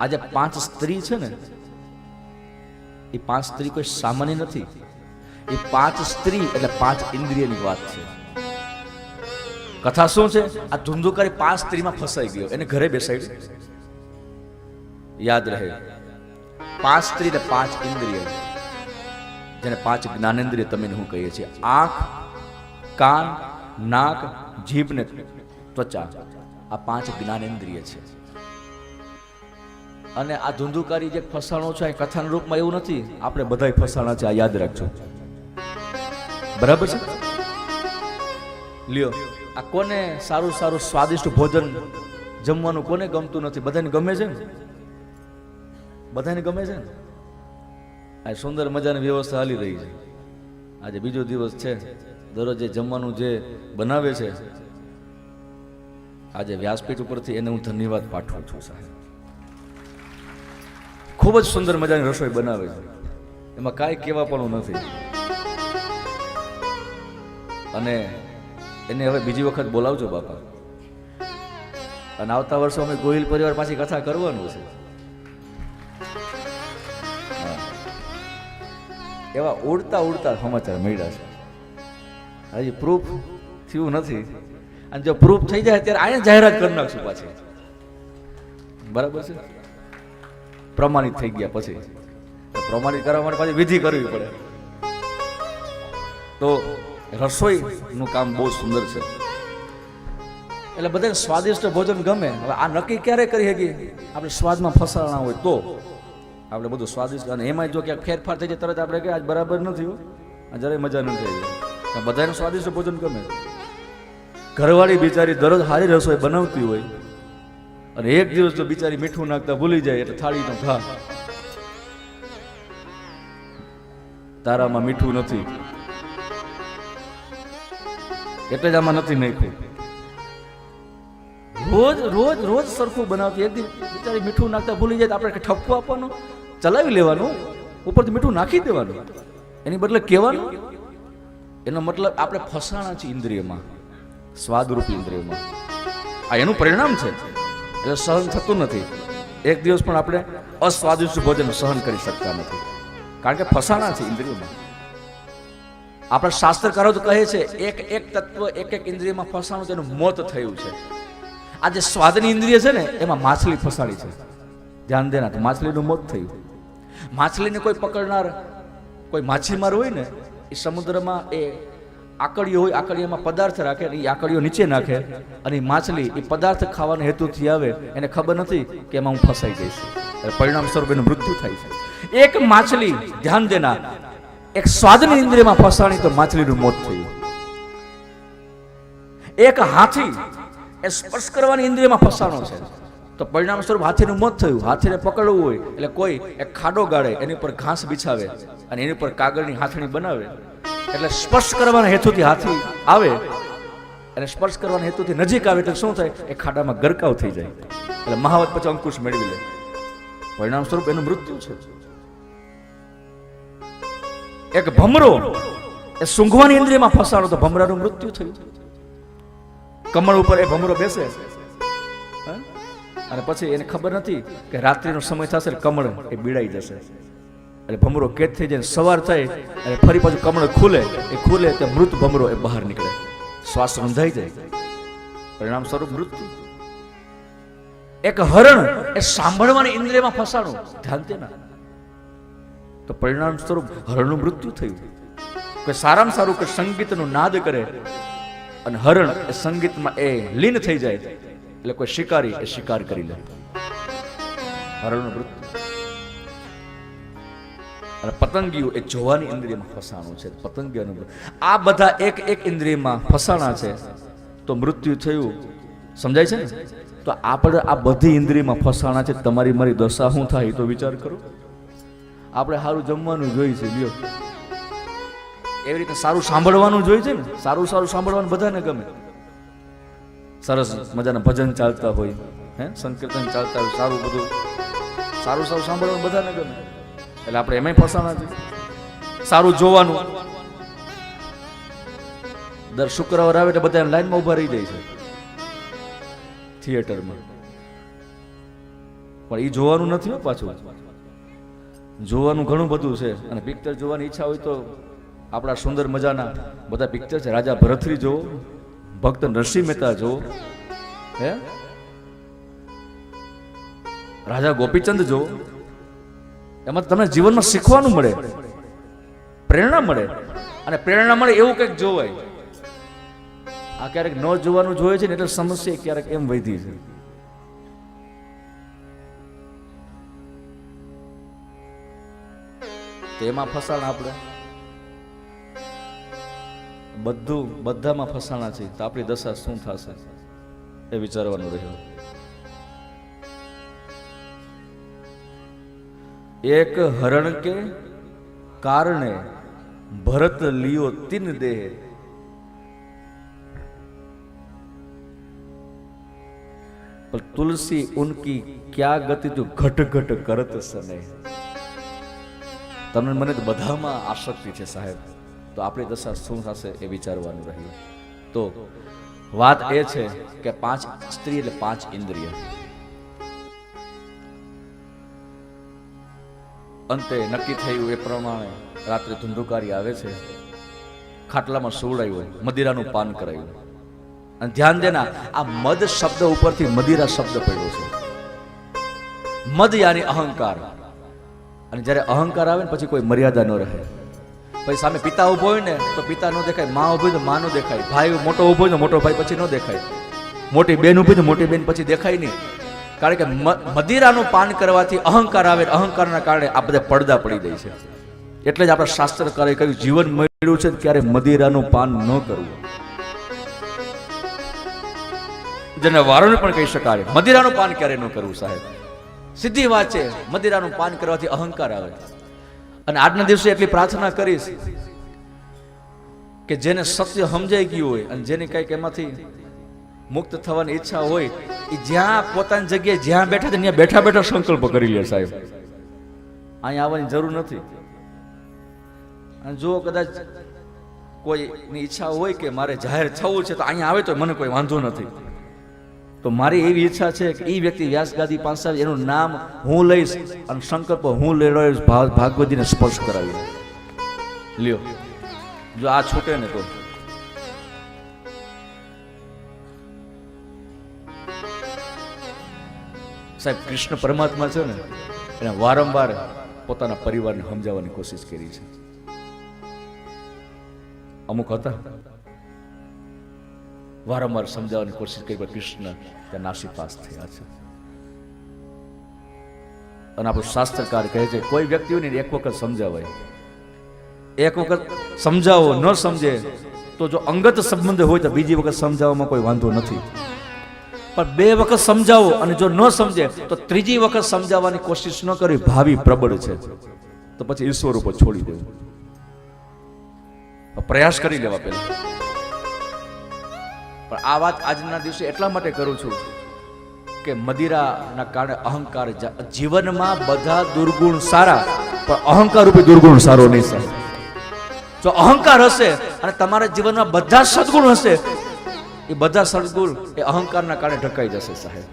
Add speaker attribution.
Speaker 1: આજે પાંચ સ્ત્રી છે ને, એ પાંચ સ્ત્રી કોઈ સામાન્ય નથી. એ પાંચ સ્ત્રી એટલે પાંચ ઇન્દ્રિયની વાત છે. કથા શું છે? આ ધુંધુકારી પાંચ સ્ત્રીમાં ફસાઈ ગયો. એને ઘરે બેસાડી યાદ રહે. પાંચ સ્ત્રી ને પાંચ ઇન્દ્રિય. જેને પાંચ જ્ઞાનેન્દ્રિય તમે હું કહીએ છીએ. આંખ, કાન, નાક, જીભ ને ત્વચા. આ પાંચ જ્ઞાનેન્દ્રિય છે. અને આ ધુંધુકારી જે ફસાણો છે કથાના રૂપમાં એવું નથી. આપણે બધાય ફસાણા છે, આ યાદ રાખજો. બરાબર છે? લ્યો, આ કોને સારું સારું, સ્વાદિષ્ટ ભોજન જમવાનું કોને ગમતું નથી? બધાને ગમે છે ને? બધાને ગમે છે ને? આ સુંદર મજાની વ્યવસ્થા હાલી રહી છે. આજે બીજો દિવસ છે. દરરોજ જમવાનું જે બનાવે છે, આજે વ્યાસપીઠ ઉપરથી એને હું ધન્યવાદ પાઠવું છું, સાહેબ. ખૂબ જ સુંદર મજાની રસોઈ બનાવે છે. એમાં કાંઈ કહેવા પણ નથી. અને એને હવે બીજી વખત બોલાવજો, બાપા. અને આવતા વર્ષો અમે ગોહિલ પરિવાર પાછી કથા કરવાનું છે. એવા ઉડતા ઉડતા સમાચાર મળ્યા છે. હજી પ્રૂફ થયું નથી. અને જો પ્રૂફ થઈ જાય, ત્યારે આને જાહેરાત કરી નાખશું પાછી. બરાબર છે? પ્રમાણિત થઈ ગયા પછી. પ્રમાણિત કરવા માટે પાછી વિધિ કરવી પડે. તો રસોઈનું કામ બહુ સુંદર છે. એટલે બધાને સ્વાદિષ્ટ ભોજન ગમે. હવે આ નક્કી ક્યારે કરી શકીએ? આપણે સ્વાદમાં ફસાણા હોય તો. આપણે બધું સ્વાદિષ્ટ અને એમાં જો ક્યાંક ફેરફાર થઈ જાય, તરત આપણે કે આજ બરાબર નથી આ જરાય મજા નથી આવી. બધાને સ્વાદિષ્ટ ભોજન ગમે. ઘરવાળી બિચારી દરરોજ સારી રસોઈ બનાવતી હોય અને એક દિવસ તો બિચારી મીઠું નાખતા ભૂલી જાય એટલે થાળીનો ઘા. તારામાં મીઠું નથી. એટલે જ આમાં નથી નાખ્યું. રોજ રોજ રોજ સરખું બનાવતી. એક દિવસ બિચારી મીઠું નાખતા ભૂલી જાય આપણે ઠપકો આપવાનો? ચલાવી લેવાનું? ઉપરથી મીઠું નાખી દેવાનું? એની બદલે કહેવાનું? એનો મતલબ આપણે ફસાણા છીએ ઇન્દ્રિયમાં. સ્વાદરૂપ ઇન્દ્રિયમાં. આ એનું પરિણામ છે. એટલે સહન થતું નથી. એક દિવસ પણ આપણે અસ્વાદિષ્ટ ભોજન સહન કરી શકતા નથી. કારણ કે ફસાણા છે ઇન્દ્રિયમાં. આપણા શાસ્ત્રકારો તો કહે છે, એક એક તત્વ, એક એક ઇન્દ્રિયમાં ફસાણું તેનું મોત થયું છે. આ જે સ્વાદની ઇન્દ્રિય છે ને, એમાં માછલી ફસાણી છે. ધ્યાન દેના, તો માછલીનું મોત થયું. માછલીને કોઈ પકડનાર, કોઈ માછીમાર હોય ને, એ સમુદ્રમાં એ આકડીઓ હોય, આકડીઓમાં પદાર્થ રાખે એ આકડીઓ નીચે નાખે અને માછલી એ પદાર્થ ખાવાના હેતુથી આવે, એને ખબર નથી કે એમાં હું ફસાઈ જઈશ પરિણામ સ્વરૂપ એનું મૃત્યુ થાય છે. એક માછલી, ધ્યાન દેના એક સ્વાદની ઇન્દ્રિયમાં ફસાણી તો માછલીનું મોત થયું. એક હાથી, એ સ્પર્શ કરવાની ઇન્દ્રિયમાં ફસાણો છે. તો પરિણામ સ્વરૂપ હાથીનું મોત થયું. હાથીને પકડવું હોય, એટલે કોઈ એક ખાડો ગાળે, એની ઉપર ઘાસ બિછાવે અને એની ઉપર કાગળની હાથણી બનાવે. એટલે સ્પર્શ કરવાના હેતુથી હાથી આવે, અને સ્પર્શ કરવાના હેતુથી નજીક આવે એટલે શું થાય? એ ખાડામાં ગરકાવ થઈ જાય. એટલે મહાવત પછી અંકુશ મેળવી લે. પરિણામ સ્વરૂપ એનું મૃત્યુ છે. એક ભમરો, એ સૂંઘવાની ઇન્દ્રિયમાં ફસાણો તો ભમરાનું મૃત્યુ થયું. કમળ ઉપર એ ભમરો બેસે? અને પછી એને ખબર નથી કે રાત્રિનો સમય થશે કમળ એ બીડાઈ જશે. એટલે ભમરો કેદ થઈ જાય સવાર થાય અને ફરી પાછું કમળ ખુલે, એ ખુલે તે મૃત ભમરો એ બહાર નીકળે. શ્વાસ રંધાઈ જાય. પરિણામ સ્વરૂપ મૃત્યુ એક હરણ એ સાંભળવાની ઇન્દ્રિયમાં ફસાણું. ધ્યાન દેના તો પરિણામ સ્વરૂપ હરણનું મૃત્યુ થયું. કે સારામાં સારું કે સંગીતનું નાદ કરે અને હરણ એ સંગીતમાં એ લીન થઈ જાય. એટલે કોઈ શિકારી એ શિકાર કરી લે. હરણનું મૃત્યુ અને પતંગિયું એ જોવાની ઇન્દ્રિયમાં ફસાણું છે પતંગીઓનું. આ બધા એક એક ઇન્દ્રિયમાં ફસાણા છે. તો મૃત્યુ થયું. સમજાય છે ને? તો આપણે આ બધી ઇન્દ્રિયમાં ફસાણા છે, તમારી મારી દશા શું થાય તો વિચાર કરો. આપણે સારું જમવાનું જોઈએ છે, લ્યો. એવી રીતે સારું સાંભળવાનું જોઈએ છે ને? સારું સારું સાંભળવાનું બધાને ગમે. સરસ મજાના ભજન ચાલતા હોય, હે? સંકીર્તન ચાલતા હોય, સારું બધું. સારું સારું સાંભળવાનું બધાને ગમે. એટલે આપણે એમાંય ફસાણા છે સારું જોવાનું. દર શુક્રવાર આવે એટલે બધા લાઈનમાં ઊભા રહી જાય છે. થિયેટરમાં. પણ એ જોવાનું નથી હો પાછું. જોવાનું ઘણું બધું છે. અને પિક્ચર જોવાની ઈચ્છા હોય તો આપણા સુંદર મજાના બધા પિક્ચર છે. રાજા ભરથરી જોવો ભક્ત નરસિંહ મહેતા જોવો હે? રાજા ગોપીચંદ જોવો એમાં તમને જીવનમાં શીખવાનું મળે. પ્રેરણા મળે. અને પ્રેરણા મળે એવું કંઈક જોવાય. આ ક્યારેક ન જોવાનું જોઈએ છે ને એટલે સમસ્યા ક્યારેક એમ વધી છે તેમાં ફસાણ આપણે. બધું બધામાં ફસાણા છે. તો આપણી દશા શું થશે? એ વિચારવાનું રહ્યું. એક હરણ કે કારણે ભરત લિયો તિન દેહ पर तुलसी उनकी क्या गति जो घट घट करत સને તમને મને તો બધામાં આસક્તિ છે સાહેબ તો આપણી દશા શું થશે એ વિચારવાનું રહ્યું તો વાત એ છે કે પાંચ સ્ત્રી એટલે પાંચ ઇન્દ્રિય અંતે નક્કી થયું એ પ્રમાણે રાત્રે ધુંધુકારી આવે છે. ખાટલામાં સુવડાયું મદિરાનું પાન કરાયું. અને ધ્યાન દેના, આ મદ શબ્દ ઉપરથી મદિરા શબ્દ પડ્યો છે. મદ યાની અહંકાર. અને જ્યારે અહંકાર આવે ને પછી કોઈ મર્યાદા ન રહે. પછી સામે પિતા ઊભો હોય ને, તો પિતા ન દેખાય, મા ઊભી તો મા ન દેખાય. ભાઈ મોટો ઊભો હોય તો મોટો ભાઈ પછી ન દેખાય. મોટી બેન ઊભી તો મોટી બેન પછી દેખાય નહીં. કારણ કે મદિરાનું પાન કરવાથી અહંકાર આવે અહંકારના કારણે આ બધા પડદા પડી જાય છે. એટલે જ આપણા શાસ્ત્રકારે કહ્યું, જીવન મળ્યું છે ત્યારે મદિરાનું પાન ન કરવું. જેને વારોને પણ કહી શકાય, મદિરાનું પાન ક્યારે ન કરવું સાહેબ? સીધી વાત છે, મદિરાનું પાન કરવાથી અહંકાર આવે. અને આજના દિવસે એટલી પ્રાર્થના કરીશ કે જેને સત્ય સમજાઈ ગયું હોય અને જેને કંઈક એમાંથી મુક્ત થવાની ઈચ્છા હોય એ જ્યાં પોતાની જગ્યાએ જ્યાં બેઠા છે ત્યાં બેઠા બેઠા સંકલ્પ કરી લે સાહેબ. અહીંયા આવવાની જરૂર નથી. અને જો કદાચ કોઈની ઈચ્છા હોય કે મારે જાહેર થવું છે તો અહીંયા આવે તો મને કોઈ વાંધો નથી. તો મારી એવી ઈચ્છા છે કે એ વ્યક્તિ વ્યાસગાદી પાસે એનું નામ હું લઈશ અને સંકલ્પ હું લઈ રહ્યો ભાગવતીને સ્પર્શ કરાવી લ્યો. જો આ છૂટે ને તો. સાહેબ, કૃષ્ણ પરમાત્મા છે ને, એને વારંવાર પોતાના પરિવારને સમજાવવાની કોશિશ કરી છે. અમુક હતા, વારંવાર સમજાવવાની કોશિશ કરી કૃષ્ણ ત્યાં નાસીપાસ થયા છે. અને આપણું શાસ્ત્રકાર કહે છે, કોઈ વ્યક્તિઓને એક વખત સમજાવાય. એક વખત સમજાવો, ન સમજે, તો જો અંગત સંબંધ હોય તો બીજી વખત સમજાવવામાં કોઈ વાંધો નથી. પણ બે વખત સમજાવો અને જો ન સમજે, તો ત્રીજી વખત સમજાવવાની કોશિશ ન કરવી ભાવિ પ્રબળ છે. તો પછી ઈશ્વર ઉપર છોડી દેવું પ્રયાસ કરી લેવા પહેલા. પણ આ વાત આજના દિવસે એટલા માટે કરું છું કે મદિરાના કારણે અહંકાર જીવનમાં બધા દુર્ગુણ સારા, પણ અહંકાર રૂપી દુર્ગુણ સારો નહીં જો અહંકાર હશે અને તમારા જીવનમાં બધા સદગુણ હશે એ બધા સદગુણ એ અહંકારના કારણે ઢકાઈ જશે સાહેબ.